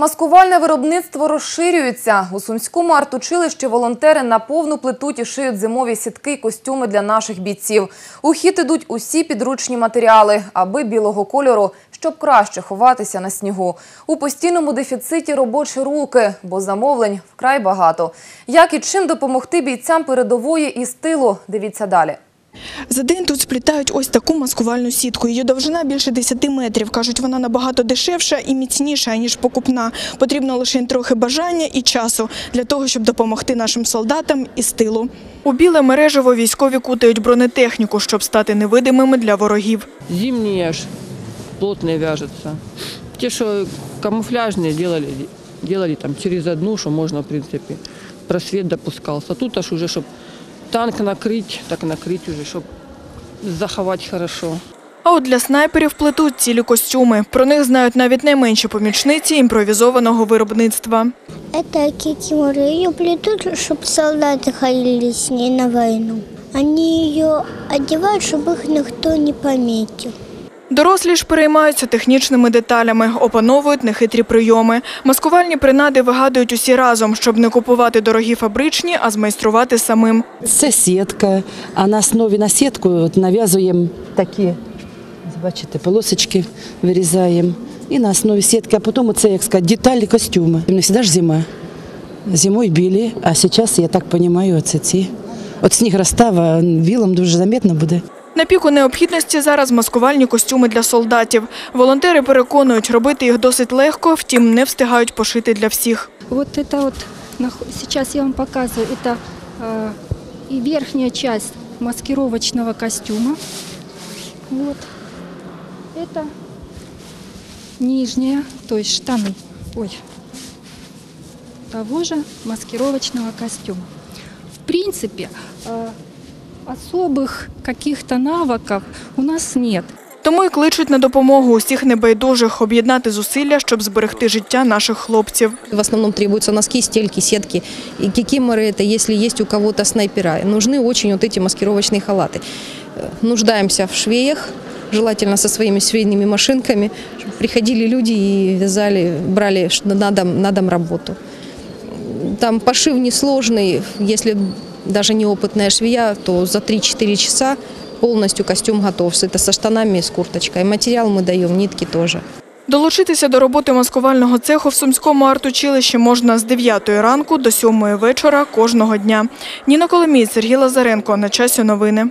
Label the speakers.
Speaker 1: Маскувальне виробництво розширюється. У Сумському артучилищі волонтери на повну плетуть і шиють зимові сітки й костюми для наших бійців. У хід ідуть усі підручні матеріали, аби білого кольору, щоб краще ховатися на снігу. У постійному дефіциті робочі руки, бо замовлень вкрай багато. Як і чим допомогти бійцям передової і з тилу, дивіться далі.
Speaker 2: За день тут сплітають ось таку маскувальну сітку. Її довжина більше 10 метрів. Кажуть, вона набагато дешевша і міцніша, ніж покупна. Потрібно лише трохи бажання і часу для того, щоб допомогти нашим солдатам із тилу. У біле мережево військові кутають бронетехніку, щоб стати невидимими для ворогів.
Speaker 3: Зимние аж плотные вяжутся. Те, что камуфляжные делали, делали там через одну, что можно, в принципе, просвет допускался. Тут аж уже, чтобы танк накрыть, так накрыть уже, чтобы заховать хорошо.
Speaker 2: А от для снайперів плетуть цілі костюми. Про них знають навіть найменші помічниці імпровізованого виробництва.
Speaker 4: Это кикимора. Ее плетут, чтобы солдаты ходили с ней на войну. Они ее одевают, чтобы их никто не пометил.
Speaker 2: Дорослі ж переймаються технічними деталями, опановують нехитрі прийоми. Маскувальні принади вигадують усі разом, щоб не купувати дорогі фабричні, а змайструвати самим.
Speaker 5: Це сітка, а на основі на сітку нав'язуємо такі, бачите, полосочки вирізаємо. І на основі сітки, а потім це, як сказати, деталі костюми. Не завжди ж зима. Зимою білі, а зараз, я так розумію, оце ці. От сніг розстав, а білим дуже замітно буде.
Speaker 2: На піку необхідності зараз маскувальні костюми для солдатів. Волонтери переконують, робити їх досить легко, втім не встигають пошити для всіх.
Speaker 6: Вот это вот, нах- сейчас я вам показываю, это э, и верхняя часть маскировочного костюма. Вот. Это нижняя, то есть штаны. Ой. Того же маскировочного костюма. В принципе, э, особых каких-то навыков у нас нет.
Speaker 2: Тому й кличуть на допомогу усіх небайдужих об'єднати зусилля, щоб зберегти життя наших хлопців.
Speaker 7: В основном требуются носки, стельки, сетки и кикиморы это, если есть у кого-то снайпера. Нужны очень вот эти маскировочные халаты. Э, Нуждаемся в швеях, желательно со своими швейными машинками. Чтобы Приходили люди и вязали, брали ш- на дом, на дом работу. Там пошив несложный, если даже неопытная швея, то за 3-4 часа полностью костюм готов. Это со штанами и с курточкой. Материал мы даем, нитки тоже.
Speaker 2: Долучитися до роботи маскувального цеху в Сумському артучилищі можна з 9 ранку до 7 вечора кожного дня. Ніна Коломій, Сергій Лазаренко. На часі новини.